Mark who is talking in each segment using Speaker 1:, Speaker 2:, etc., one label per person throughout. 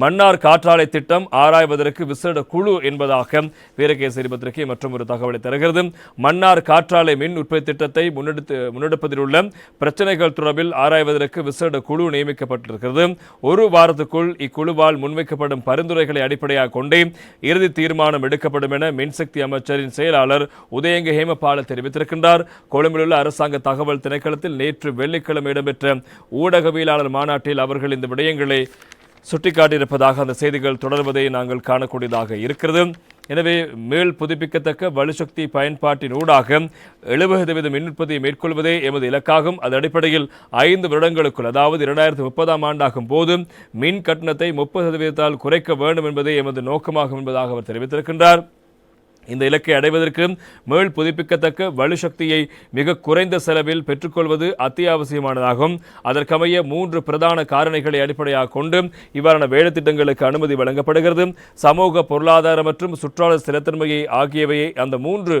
Speaker 1: மன்னார் காற்றாலை திட்டம் ஆராய்வதற்கு விசேட குழு என்பதாக வீரகேசரி பத்திரிகை மற்றும் ஒரு தகவலை தருகிறது. மன்னார் காற்றாலை மின் உற்பத்தி திட்டத்தை முன்னெடுத்து முன்னெடுப்பதில் உள்ள பிரச்சனைகள் தொடர்பில் ஆராய்வதற்கு விசேட குழு நியமிக்கப்பட்டிருக்கிறது. ஒரு வாரத்துக்குள் இக்குழுவால் முன்வைக்கப்படும் பரிந்துரைகளை அடிப்படையாக கொண்டே இறுதி தீர்மானம் எடுக்கப்படும் என மின்சக்தி அமைச்சரின் செயலாளர் உதயங்க ஹேமபால தெரிவித்திருக்கின்றார். கொழும்பில் உள்ள அரசாங்க தகவல் திணைக்களத்தில் நேற்று வெள்ளிக்கிழமை இடம்பெற்ற ஊடகவியலாளர் மாநாட்டில் அவர்கள் இந்த விடயங்களை சுட்டிக்காட்டியிருப்பதாக அந்த செய்திகள் தொடர்வதை நாங்கள் காணக்கூடியதாக இருக்கிறது. எனவே மேல் புதுப்பிக்கத்தக்க வலுசக்தி பயன்பாட்டின் ஊடாக எழுபது சதவீத மின் உற்பத்தியை மேற்கொள்வதே எமது இலக்காகும். அதன் அடிப்படையில் ஐந்து வருடங்களுக்குள் அதாவது இரண்டாயிரத்தி முப்பதாம் ஆண்டாகும் போது மின் கட்டணத்தை முப்பது சதவீதத்தால் குறைக்க வேண்டும் என்பதே எமது நோக்கமாகும் என்பதாக அவர் தெரிவித்திருக்கின்றார். இந்த இலக்கை அடைவதற்கு மேல் புதுப்பிக்கத்தக்க வலுசக்தியை மிக குறைந்த செலவில் பெற்றுக்கொள்வது அத்தியாவசியமானதாகும். அதற்கமைய மூன்று பிரதான காரணிகளை அடிப்படையாக கொண்டு இவ்வாறான வேலைத்திட்டங்களுக்கு அனுமதி வழங்கப்படுகிறது. சமூக பொருளாதார மற்றும் சுற்றாளர் ஸ்திரத்தன்மையை ஆகியவையே அந்த மூன்று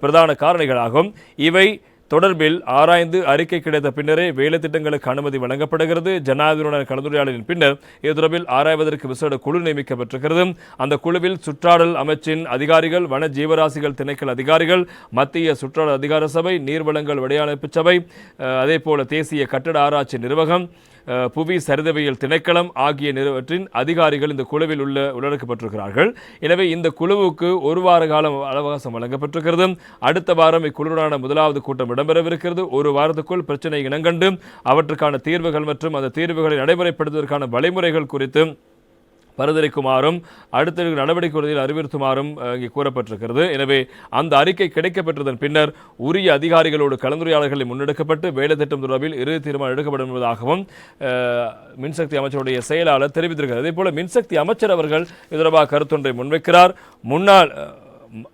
Speaker 1: பிரதான காரணிகளாகும். இவை தொடர்பில் ஆராய்ந்து அறிக்கை கிடைத்த பின்னரே வேலை திட்டங்களுக்கு அனுமதி வழங்கப்படுகிறது. ஜனாதிபதியுடன் கலந்துரையாடலின் பின்னர் இது தொடர்பில் ஆராய்வதற்கு விசேட குழு நியமிக்கப்பட்டிருக்கிறது. அந்த குழுவில் சுற்றாடல் அமைச்சின் அதிகாரிகள் வன ஜீவராசிகள் திணைக்கள அதிகாரிகள் மத்திய சுற்றாடல் அதிகார சபை நீர்வளங்கள் விடையாளப்பு சபை அதேபோல அதே போல தேசிய கட்டட ஆராய்ச்சி நிர்வாகம் புவி சரிதவியல் திணைக்களம் ஆகிய நிறுவனத்தின் அதிகாரிகள் இந்த குழுவில் உள்ள உள்ளடக்கப்பட்டிருக்கிறார்கள். எனவே இந்த குழுவுக்கு ஒரு வார காலம் அவகாசம் வழங்கப்பட்டிருக்கிறது. அடுத்த வாரம் இக்குழுவுடான முதலாவது கூட்டம் இடம்பெறவிருக்கிறது. ஒரு வாரத்துக்குள் பிரச்சனை இனங்கண்டு அவற்றுக்கான தீர்வுகள் மற்றும் அந்த தீர்வுகளை நடைமுறைப்படுத்துவதற்கான வழிமுறைகள் குறித்து பரிந்துரைக்குமாறும் அடுத்த நடவடிக்கை உறுதியில் அறிவுறுத்துமாறும் இங்கே கூறப்பட்டிருக்கிறது. எனவே அந்த அறிக்கை கிடைக்கப்பெற்றதன் பின்னர் உரிய அதிகாரிகளோடு கலந்துரையாடல்களை முன்னெடுக்கப்பட்டு வேலை திட்டம் தொடர்பில் இறுதி தீர்மானம் எடுக்கப்படும் என்பதாகவும் மின்சக்தி அமைச்சருடைய செயலாளர் தெரிவித்திருக்கிறார். அதே போல மின்சக்தி அமைச்சர் அவர்கள் இது தொடர்பாக கருத்தொன்றை முன்வைக்கிறார். முன்னாள்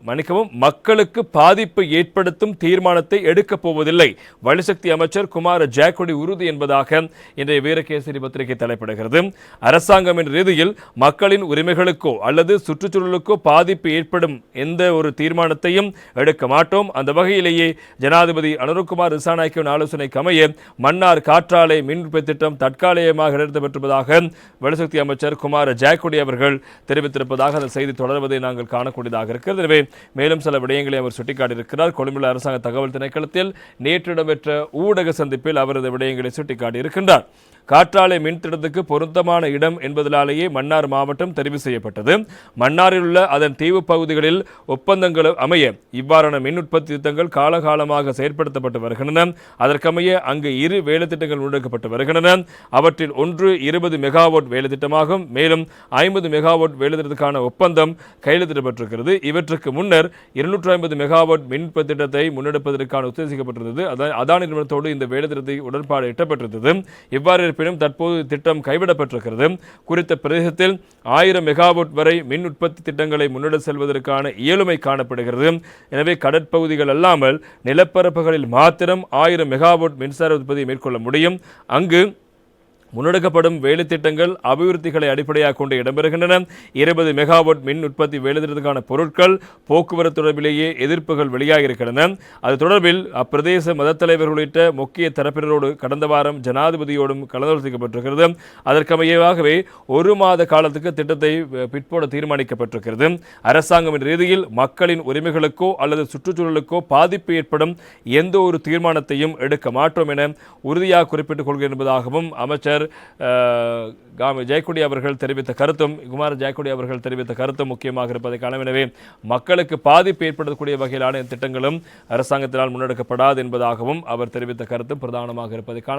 Speaker 1: மன்னிக்கவும் மக்களுக்கு பாதிப்பு ஏற்படுத்தும் தீர்மானத்தை எடுக்கப் போவதில்லை. வலுசக்தி அமைச்சர் குமார ஜாக்குடி உறுதி என்பதாக இன்றைய வீரகேசரி பத்திரிகை தலைப்படுகிறது. அரசாங்கம் என்ற ரீதியில் மக்களின் உரிமைகளுக்கோ அல்லது சுற்றுச்சூழலுக்கோ பாதிப்பு ஏற்படும் எந்த ஒரு தீர்மானத்தையும் எடுக்க மாட்டோம். அந்த வகையிலேயே ஜனாதிபதி அனுருக்குமார் திசாநாயக்கின் ஆலோசனைக்கு அமைய மன்னார் காற்றாலை மின் உற்பத்தி திட்டம் தற்காலிகமாக நிறுத்தப்பட்டிருப்பதாக வலுசக்தி அமைச்சர் குமார ஜாக்குடி அவர்கள் தெரிவித்திருப்பதாக அந்த செய்தி தொடர்வதை நாங்கள் காணக்கூடியதாக இருக்கிறது. எனவே மேலும் சில விடயங்களை அவர் சுட்டிக்காட்டியிருக்கிறார். கொழும்புல அரசாங்க தகவல் திணைக்களத்தில் நேற்று இடம்பெற்ற ஊடக சந்திப்பில் அவரது விடயங்களை சுட்டிக்காட்டியிருக்கின்றார். காற்றாலை மின்திட்டத்துக்கு பொருத்தமான இடம் என்பதனாலேயே மன்னார் மாவட்டம் தெரிவு செய்யப்பட்டது. மன்னாரில் உள்ள அதன் தீவு பகுதிகளில் ஒப்பந்தங்கள் அமைய இவ்வாறான மின் உற்பத்தி திட்டங்கள் காலகாலமாக செயற்படுத்தப்பட்டு வருகின்றன. அதற்கமைய அங்கு இரு வேலை திட்டங்கள் முன்னெடுக்கப்பட்டு வருகின்றன. அவற்றில் ஒன்று இருபது மெகாவாட் வேலை திட்டமாகும் மேலும் ஐம்பது மெகாவாட் வேலை திட்டத்துக்கான ஒப்பந்தம் கையெழுத்திடப்பட்டிருக்கிறது. இவற்றுக்கு முன்னர் இருநூற்று ஐம்பது மெகாவாட் மின் திட்டத்தை முன்னெடுப்பதற்கான உத்தேசிக்கப்பட்டிருந்தது. அதான் அதானி நிறுவனத்தோடு இந்த வேலை திட்டத்தை உடன்பாடு எட்டப்பட்டிருந்தது. இவ்வாறு இருப்பினும் தற்போது திட்டம் கைவிடப்பட்டிருக்கிறது. குறித்த பிரதேசத்தில் ஆயிரம் மெகாவாட் வரை மின் உற்பத்தி திட்டங்களை முன்னெடு செல்வதற்கான இயலுமை காணப்படுகிறது. எனவே கடற்பகுதிகள் அல்லாமல் நிலப்பரப்புகளில் மாத்திரம் ஆயிரம் மெகாவாட் மின்சார உற்பத்தியை மேற்கொள்ள முடியும். அங்கு முன்னெடுக்கப்படும் வேலை திட்டங்கள் அபிவிருத்திகளை அடிப்படையாக கொண்டு இடம்பெறுகின்றன. இருபது மெகாவாட் மின் உற்பத்தி வேலைத்திட்டத்துக்கான பொருட்கள் போக்குவரத்து தொடர்பிலேயே எதிர்ப்புகள் வெளியாகியிருக்கின்றன. அது தொடர்பில் அப்பிரதேச மதத் உள்ளிட்ட முக்கிய தரப்பினரோடு கடந்த வாரம் ஜனாதிபதியோடும் கலந்தாலோசிக்கப்பட்டிருக்கிறது அதற்கமையவாகவே ஒரு மாத காலத்துக்கு திட்டத்தை பிற்போட தீர்மானிக்கப்பட்டிருக்கிறது. அரசாங்கம் என்ற ரீதியில் மக்களின் உரிமைகளுக்கோ அல்லது சுற்றுச்சூழலுக்கோ பாதிப்பு ஏற்படும் எந்த ஒரு தீர்மானத்தையும் எடுக்க மாட்டோம் என உறுதியாக குறிப்பிட்டுக் கொள்கிறேன் என்பதாகவும் அமைச்சர் அமைச்சர் காமி ஜெயக்குடி அவர்கள் தெரிவித்த கருத்தும் குமார் ஜெயக்குடி அவர்கள் தெரிவித்த கருத்தும் முக்கியமாக இருப்பதை காணும் எனவே மக்களுக்கு பாதிப்பு ஏற்படக்கூடிய வகையிலான திட்டங்களும் அரசாங்கத்தினால் முன்னெடுக்கப்படாது என்பதாகவும் அவர் தெரிவித்த கருத்தும் பிரதானமாக இருப்பதை காண